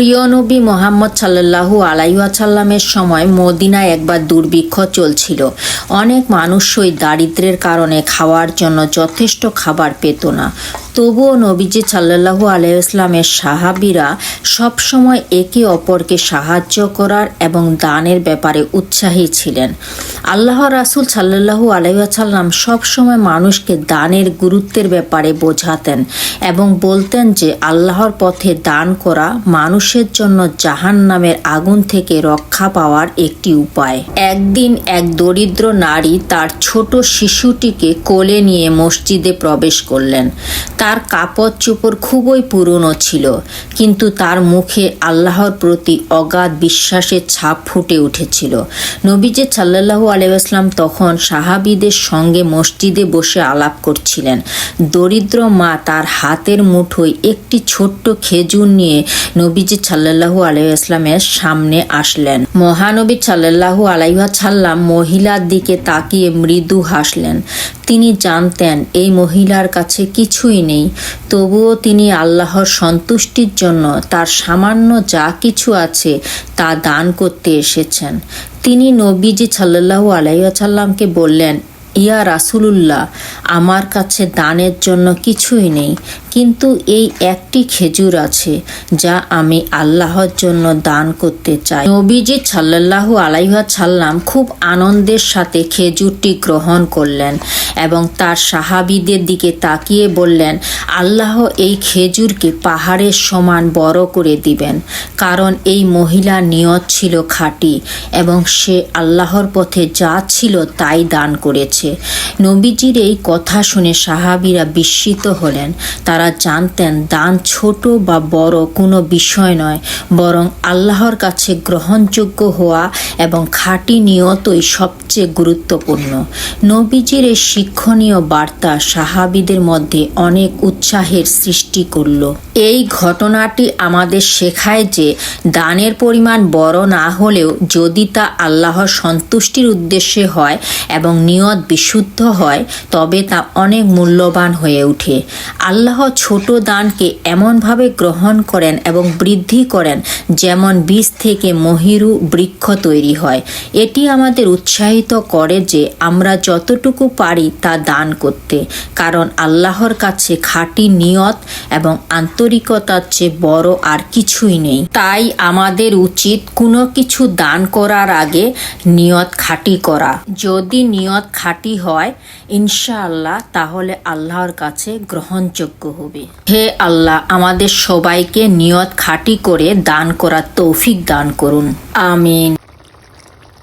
প্রিয় নবী মোহাম্মদ সাল্লাহু আলাইসাল্লামের সময় মদিনায় একবার দুর্ভিক্ষ চলছিল। অনেক মানুষই দারিদ্রের কারণে খাওয়ার জন্য যথেষ্ট খাবার পেত না। তবুও নবীজি সাল্লাহু আলাইসলামের সাহাবিরা সবসময় একে অপরকে সাহায্য করার এবং দানের ব্যাপারে উৎসাহী ছিলেন। আল্লাহ রাসুল সাল্লাহু আলাইসাল্লাম সবসময় মানুষকে দানের গুরুত্বের ব্যাপারে বোঝাতেন এবং বলতেন যে আল্লাহর পথে দান করা মানুষের জন্য জাহান নামের আগুন থেকে রক্ষা পাওয়ার একটি উপায়। একদিন এক দরিদ্র নারী তার ছোট শিশুটিকে কোলে নিয়ে মসজিদে প্রবেশ করলেন। তার কাপড় চোপড় খুবই পুরনো ছিল, কিন্তু তার মুখে আল্লাহর প্রতি অগাধ বিশ্বাসের ছাপ ফুটে উঠেছিল। নবীজে সাল্লাহু আলাইসলাম তখন সাহাবিদের সঙ্গে মসজিদে বসে আলাপ করছিলেন। দরিদ্র মা তার হাতের মুঠোয় একটি ছোট্ট খেজুর নিয়ে নবীজি সাল্লাহু আলাইসলামের সামনে আসলেন। মহানবী সাল্লাহু আলাইসাল্লাম মহিলার দিকে তাকিয়ে মৃদু হাসলেন। তিনি জানতেন, এই মহিলার কাছে কিছুই নেই, তবুও তিনি আল্লাহর সন্তুষ্টির জন্য তার সামান্য যা কিছু আছে তা দান করতে এসেছেন। তিনি নবীজি সাল্লাহ আলাইসাল্লামকে বললেন, ইয়া রাসুলুল্লাহ, আমার কাছে দানের জন্য কিছুই নেই কিন্তু এই একটি খেজুর আছে, যা আমি আল্লাহর জন্য দান করতে চাই। নবীজি সাল্লাহু আলাইহাল্লাম খুব আনন্দের সাথে খেজুরটি গ্রহণ করলেন এবং তার সাহাবিদের দিকে তাকিয়ে বললেন, আল্লাহ এই খেজুরকে পাহাড়ের সমান বড় করে দিবেন, কারণ এই মহিলার নিয়ত ছিল খাঁটি এবং সে আল্লাহর পথে যা ছিল তাই দান করেছে। নবীজির এই কথা শুনে সাহাবিরা বিস্মিত হলেন। তারা জানতেন, দান ছোট বা বড় কোনো বিষয় নয়, বরং আল্লাহর কাছে গ্রহণযোগ্য হওয়া এবং খাঁটি নিয়তই সবচেয়ে গুরুত্বপূর্ণ। নবীজির এই শিক্ষণীয় বার্তা সাহাবিদের মধ্যে অনেক উৎসাহের সৃষ্টি করল। এই ঘটনাটি আমাদের শেখায় যে দানের পরিমাণ বড় না হলেও যদি তা আল্লাহর সন্তুষ্টির উদ্দেশ্যে হয় এবং নিয়ত বিশুদ্ধ হয়, তবে তা অনেক মূল্যবান হয়ে ওঠে। আল্লাহ ছোট দানকে এমনভাবে গ্রহণ করেন এবং বৃদ্ধি করেন যেমন বীজ থেকে মহিরু বৃক্ষ তৈরি হয়। এটি আমাদের উৎসাহিত করে যে আমরা যতটুকু পারি তা দান করতে, কারণ আল্লাহর কাছে খাঁটি নিয়ত এবং আন্তরিকতার চেয়ে বড় আর কিছুই নেই। তাই আমাদের উচিত কোনো কিছু দান করার আগে নিয়ত খাঁটি করা। যদি নিয়ত খাঁটি হয়, ইনশাআল্লাহ তাহলে আল্লাহর কাছে গ্রহণযোগ্য হবে। হে আল্লাহ আমাদের সবাইকে নিয়ত খাটি করে দান করার তৌফিক দান করুন। আমিন।